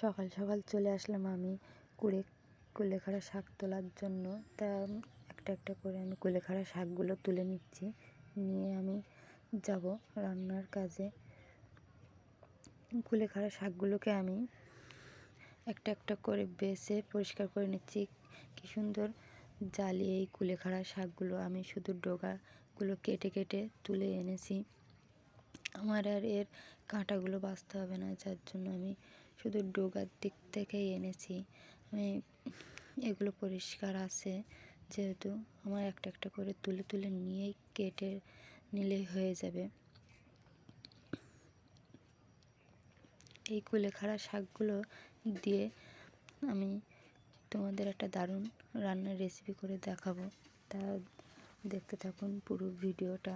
সকাল সকাল চলে আসলাম আমি কুড়ে, কুলেখাড়া শাক তোলার জন্য। তা একটা একটা করে আমি কুলেখাড়া শাকগুলো তুলে নিচ্ছি। নিয়ে আমি যাব রান্নার কাজে। কুলেখাড়া শাকগুলোকে আমি একটা একটা করে বেছে পরিষ্কার করে নিচ্ছি। কী সুন্দর জ্বালিয়ে এই কুলেখাড়া শাকগুলো আমি শুধু ডোগাগুলো কেটে কেটে তুলে এনেছি। আমার আর এর কাঁটাগুলো বাঁচতে হবে না, যার জন্য আমি শুধু ডোগার দিক থেকেই এনেছি। আমি এগুলো পরিষ্কার আছে, যেহেতু আমার একটা একটা করে তুলে তুলে নিয়েই কেটে নিলেই হয়ে যাবে। এই কুলেখাড়া শাকগুলো দিয়ে আমি তোমাদের একটা দারুণ রান্নার রেসিপি করে দেখাবো। তা দেখতে থাকুন পুরো ভিডিওটা।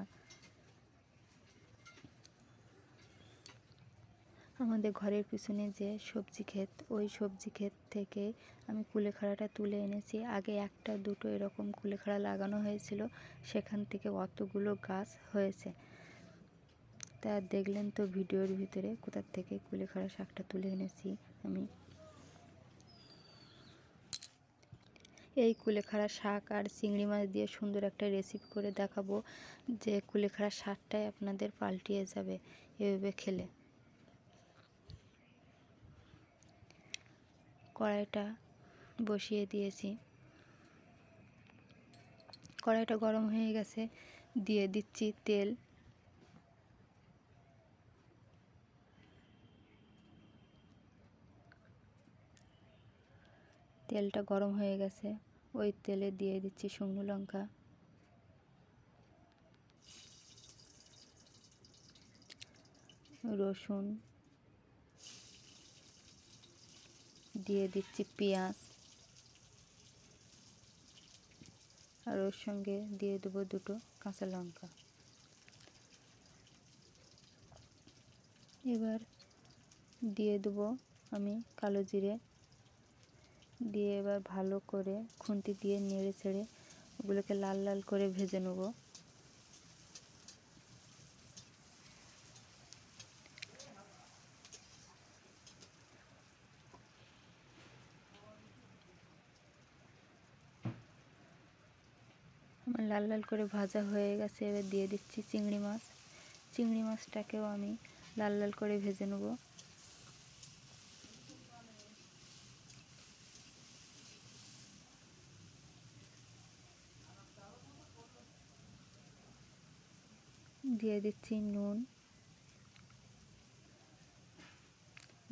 আমাদের ঘরের পিছনে যে সবজি ক্ষেত, ওই সবজি ক্ষেত থেকে আমি কুলেখাড়াটা তুলে এনেছি। আগে একটা, দুটো এরকম কুলেখাড়া লাগানো হয়েছিল। সেখান থেকে অতগুলো গাছ হয়েছে। তা দেখলেন তো ভিডিওর ভিতরে কোথার থেকে কুলেখাড়া শাকটা তুলে এনেছি আমি। এই কুলেখাড়া শাক আর চিংড়ি মাছ দিয়ে সুন্দর একটা রেসিপি করে দেখাবো যে কুলেখাড়া শাকটাই আপনাদের পাল্টিয়ে যাবে এভাবে খেলে। কড়াইটা বসিয়ে দিয়েছি। কড়াইটা গরম হয়ে গেছে, দিয়ে দিচ্ছি তেল। তেলটা গরম হয়ে গেছে, ওই তেলে দিয়ে দিচ্ছি শুকনো লঙ্কা। রসুন। দিয়ে দিচ্ছি পেঁয়াজ। আর ওর সঙ্গে দিয়ে দেবো দুটো কাঁচা লঙ্কা। এবার দিয়ে দেবো আমি কালো জিরে। দিয়ে এবার ভালো করে খুন্তি দিয়ে নেড়ে ছেড়ে ওগুলোকে লাল লাল করে ভেজে নেব। আমার লাল লাল করে ভাজা হয়ে গেছে, এবার দিয়ে দিচ্ছি চিংড়ি মাছ। চিংড়ি মাছটাকেও আমি লাল লাল করে ভেজে নেব। দিয়ে দিচ্ছি নুন।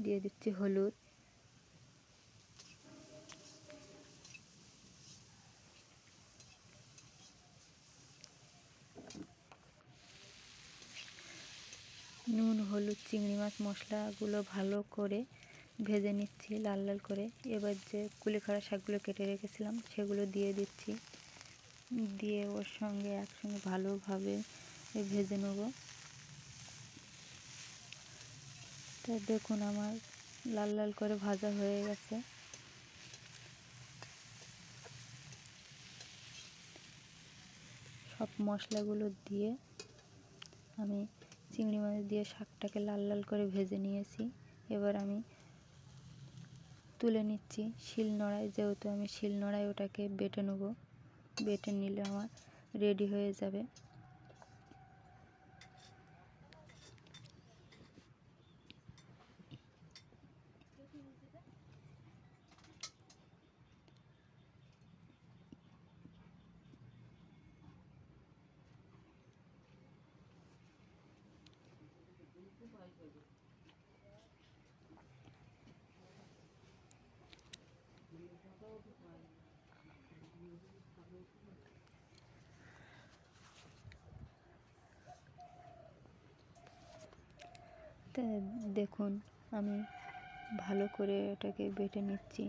দিয়ে দিচ্ছি হলুদ নুন হলুদ চিংড়ি মাছ, মশলাগুলো ভালো করে ভেজে নিচ্ছি লাল লাল করে। এবার যে কুলেখাড়া শাকগুলো কেটে রেখেছিলাম, সেগুলো দিয়ে দিচ্ছি। দিয়ে ওর সঙ্গে একসঙ্গে ভালোভাবে ভেজে নেব। তা দেখুন আমার লাল লাল করে ভাজা হয়ে গেছে। সব মশলাগুলো দিয়ে আমি চিংড়ি মাছ দিয়ে শাকটাকে লাল লাল করে ভেজে নিয়েছি। এবার আমি তুলে নিচ্ছি শিল নোড়ায় যেহেতু আমি শিল নোড়ায় ওটাকে বেটে নেব। বেটে নিলে আমার রেডি হয়ে যাবে। দেখুন, আমি ভালো করে এটাকে বেটে নিচ্ছি।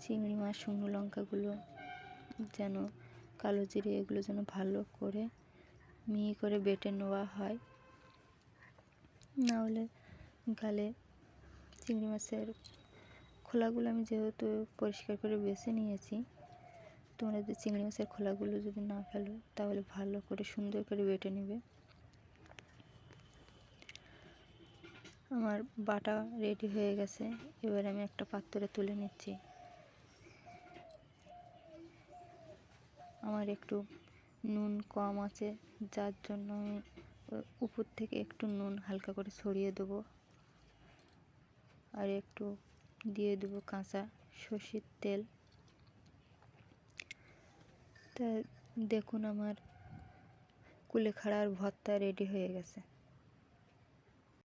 চিংড়ি মাছ, শুকনো লঙ্কাগুলো যেন, কালো জিরে এগুলো যেন ভালো করে মিহি করে বেটে নেওয়া হয়। না হলে গালে চিংড়ি মাছের খোলাগুলো আমি যেহেতু পরিষ্কার করে বেছে নিয়েছি, তোমরা যদি চিংড়ি মাছের খোলাগুলো যদি না ফেলো, তাহলে ভালো করে সুন্দর করে বেটে নেবে। আমার বাটা রেডি হয়ে গেছে, এবার আমি একটা পাত্রে তুলে নিচ্ছি। আমার একটু নুন কম আছে, যার জন্য আমি উপর থেকে একটু নুন হালকা করে ছড়িয়ে দেবো। আর একটু দিয়ে দেবো কাঁচা সর্ষের তেল। তা দেখুন আমার কুলেখাড়ার ভর্তা রেডি হয়ে গেছে।